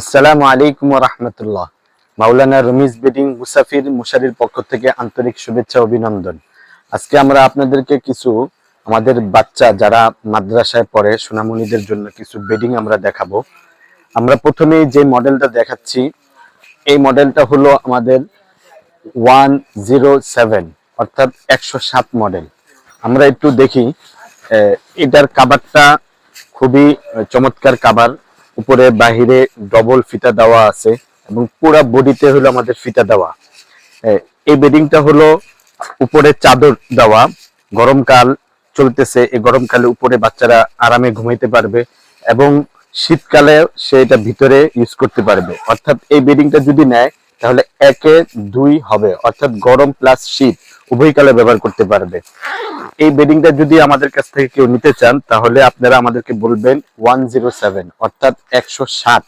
আসসালামু আলাইকুম রহমতুল্লাহ। মাওলানা রমিজ বেডিং মুসাফির মুশারির পক্ষ থেকে আন্তরিক শুভেচ্ছা অভিনন্দন। আজকে আমরা আপনাদেরকে কিছু আমাদের বাচ্চা যারা মাদ্রাসায় পড়ে, সোনামণিদের জন্য কিছু বেডিং আমরা দেখাবো। আমরা প্রথমেই যে মডেলটা দেখাচ্ছি, এই মডেলটা হলো আমাদের ওয়ান জিরো সেভেন, অর্থাৎ একশো সাত মডেল। আমরা একটু দেখি এটার কাবারটা খুবই চমৎকার কাবার উপরে বাহিরে ডবল ফিতা দেওয়া আছে এবং পুরো বডিতে হলো আমাদের ফিতা দেওয়া। এই বেডিংটা হলো উপরে চাদর দেওয়া। গরমকাল চলতেছে, এই গরমকালে উপরে বাচ্চারা আরামে ঘুমাইতে পারবে এবং শীতকালে সে এটা ভিতরে ইউজ করতে পারবে। অর্থাৎ এই বেডিংটা যদি নেয় তাহলে একে দুই হবে, অর্থাৎ গরম প্লাস শীত উভয় কালে ব্যবহার করতে পারবে। এই বেডিংটা যদি আমাদের কাছ থেকে কেউ নিতে চান, তাহলে আপনারা আমাদেরকে বলবেন ওয়ান জিরো সেভেন অর্থাৎ একশো সাত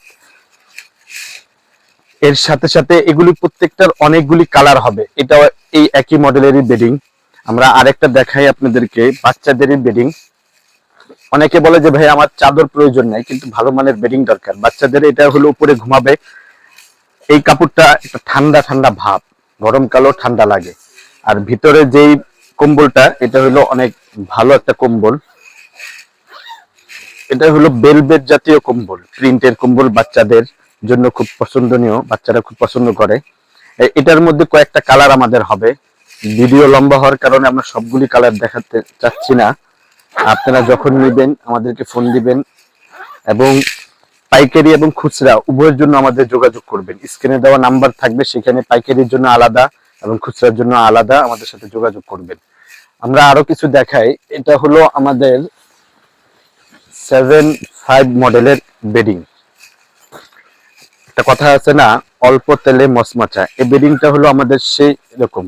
এর সাথে সাথে এগুলি প্রত্যেকটার অনেকগুলি কালার হবে। এটা এই একই মডেলেরই বেডিং আমরা আরেকটা দেখাই আপনাদেরকে, বাচ্চাদেরই বেডিং অনেকে বলে যে, ভাই, আমার চাদর প্রয়োজন নাই, কিন্তু ভালো মানের বেডিং দরকার। বাচ্চাদের এটা হলো উপরে ঘুমাবে এই কাপড়টা একটা ঠান্ডা ঠান্ডা ভাব। গরমকালেও ঠান্ডা লাগে। আর ভিতরে যেই কম্বলটা, এটা হলো অনেক ভালো একটা কম্বল। এটা হলো বেলবেট জাতীয় কম্বল। প্রিন্টের কম্বল বাচ্চাদের জন্য খুব পছন্দনীয়, বাচ্চারা খুব পছন্দ করে। এটার মধ্যে কয়েকটা কালার আমাদের হবে। ভিডিও লম্বা হওয়ার কারণে আমরা সবগুলি কালার দেখাতে চাচ্ছি না। আপনারা যখন নেবেন, আমাদেরকে ফোন দিবেন। এবং পাইকারি এবং খুচরা, উভয়ের জন্য আমাদের যোগাযোগ করবেন। স্ক্রিনে দেওয়া নাম্বার থাকবে, সেখানে পাইকারির জন্য আলাদা এবং খুচরার জন্য আলাদা আমাদের সাথে যোগাযোগ করবেন। আমরা আরও কিছু দেখাই, এটা হলো আমাদের সেভেন ফাইভ মডেলের বেডিং। একটা কথা আছে না, অল্প তেলে মচমাচা, এই বেডিংটা হলো আমাদের সেই রকম।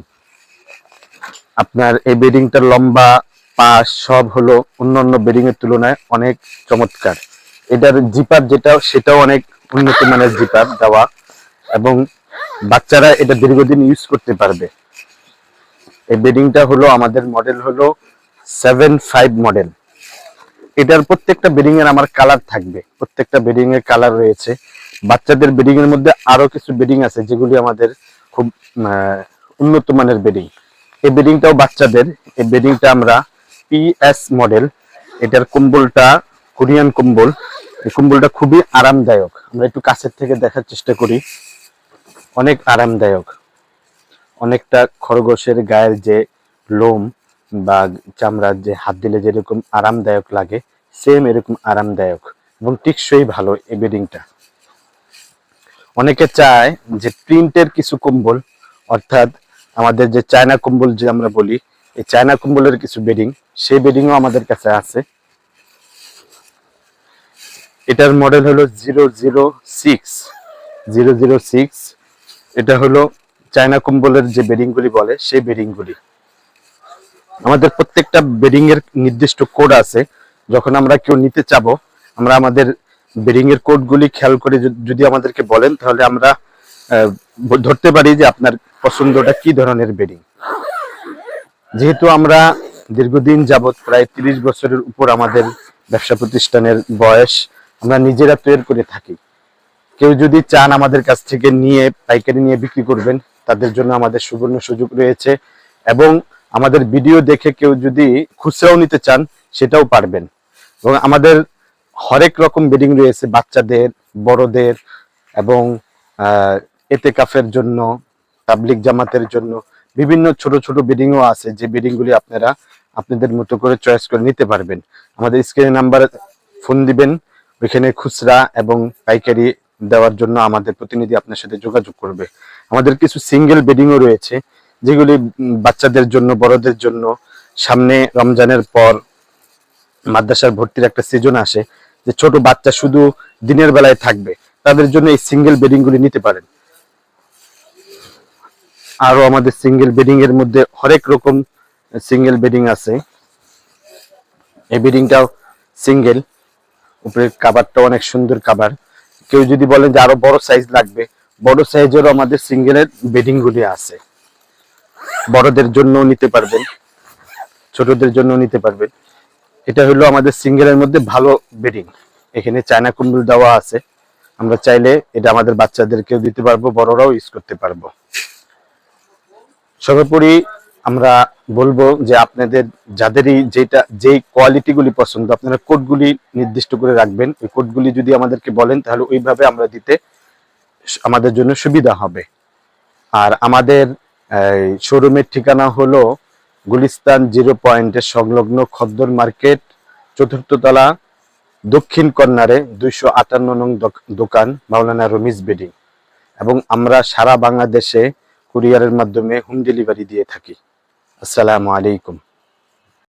আপনার এই বেডিংটার লম্বা পাশ সব হলো অন্যান্য বেডিং এর তুলনায় অনেক চমৎকার। এটার জিপার যেটা সেটাও অনেক উন্নত মানের জিপার দেওয়া এবং বাচ্চারা এটা দীর্ঘদিন ইউজ করতে পারবে। এই বেডিংটা হলো আমাদের মডেল হলো সেভেন ফাইভ মডেল এটার প্রত্যেকটা বেডিং এর আমার কালার থাকবে, প্রত্যেকটা বেডিং এর কালার রয়েছে। বাচ্চাদের বেডিং এর মধ্যে আরও কিছু বেডিং আছে যেগুলি আমাদের খুব উন্নত মানের বেডিং এই বেডিংটাও বাচ্চাদের, এই বেডিংটা আমরা পিএস মডেল এটার কম্বলটা কোরিয়ান কম্বল। এই কম্বলটা খুবই আরামদায়ক। আমরা একটু কাছের থেকে দেখার চেষ্টা করি। অনেক আরামদায়ক। অনেকটা খরগোশের গায়ের যে লোম বা চামড়ার যে হাত দিলে যেরকম আরামদায়ক লাগে সেম এরকম আরামদায়ক এবং টিকসই ভালো এই বেডিংটা অনেকে চায় যে প্রিন্টের কিছু কম্বল, অর্থাৎ আমাদের যে চায়না কম্বল যে আমরা বলি, এই চায়না কম্বলের কিছু বেডিং সেই বেডিংও আমাদের কাছে আছে। এটার মডেল হলো zero zero six zero zero six এটা হলো চায়না কম্বলের যে বেডিং গুলি বলে, সেই বেডিং গুলি আমাদের প্রত্যেকটা বেডিং এর নির্দিষ্ট কোড আছে। যখন আমরা কেউ নিতে চাবো, আমরা আমাদের বেডিং এর কোড গুলি খেয়াল করে যদি- আমাদেরকে বলেন, তাহলে আমরা ধরতে পারি যে আপনার পছন্দটা কি ধরনের বেডিং যেহেতু আমরা দীর্ঘদিন যাবত প্রায় তিরিশ বছরের উপর আমাদের ব্যবসা প্রতিষ্ঠানের বয়স আমরা নিজেরা তৈরি করে থাকি। কেউ যদি চান আমাদের কাছ থেকে নিয়ে পাইকারি নিয়ে বিক্রি করবেন, তাদের জন্য আমাদের সুবর্ণ সুযোগ রয়েছে এবং আমাদের ভিডিও দেখে কেউ যদি খুচরাও নিতে চান, সেটাও পারবেন। এবং আমাদের হরেক রকম বেডিং রয়েছে, বাচ্চাদের, বড়দের এবং এতে কাফের জন্য তাবলিক জামাতের জন্য বিভিন্ন ছোট ছোট বেডিংও আছে, যে বেডিংগুলি আপনারা আপনাদের মতো করে চয়েস করে নিতে পারবেন। আমাদের স্ক্রিনে নাম্বার ফোন দিবেন। ওইখানে খুচরা এবং পাইকারি দেওয়ার জন্য আমাদের প্রতিনিধি আপনার সাথে যোগাযোগ করবে। আমাদের কিছু সিঙ্গেল বেডিংও রয়েছে, যেগুলি বাচ্চাদের জন্য, বড়দের জন্য। সামনে রমজানের পর মাদ্রাসার ভর্তির একটা সিজন আসে, যে ছোট বাচ্চা শুধু দিনের বেলায় থাকবে, তাদের জন্য এই সিঙ্গেল বেডিং গুলি নিতে পারেন। আরও আমাদের সিঙ্গেল বেডিং এর মধ্যে হরেক রকম সিঙ্গেল বেডিং আছে। এই বেডিংটাও সিঙ্গেল উপরে কাবারটা অনেক সুন্দর কাবার কেউ যদি বলেন যে আরও বড় সাইজ লাগবে, বড় সাইজেরও আমাদের সিঙ্গেলের বেডিং গুলি আছে। বড়দের জন্য নিতে পারবেন, ছোটদের জন্য নিতে পারবেন। এটা হলো আমাদের সিঙ্গেলের মধ্যে ভালো বেডিং এখানে চায়না কুম্বল দেওয়া আছে। আমরা চাইলে এটা আমাদের বাচ্চাদেরকেও দিতে পারব, বড়রাও ইউজ করতে পারব। সর্বোপরি আমরা বলব যে আপনাদের যাদেরই যেটা, যেই কোয়ালিটিগুলি পছন্দ, আপনারা কোডগুলি নির্দিষ্ট করে রাখবেন। ওই কোডগুলি যদি আমাদেরকে বলেন, তাহলে ওইভাবে আমরা দিতে আমাদের জন্য সুবিধা হবে। আর আমাদের শোরুমের ঠিকানা হলো গুলিস্তান জিরো পয়েন্টের সংলগ্ন খদ্দর মার্কেট চতুর্থতলা দক্ষিণ কর্নারে দুইশো আটান্ন নং দোক- দোকান, মাওলানা রমিজ বেডিং। এবং আমরা সারা বাংলাদেশে কুরিয়ারের মাধ্যমে হোম ডেলিভারি দিয়ে থাকি। আসসালামু আলাইকুম।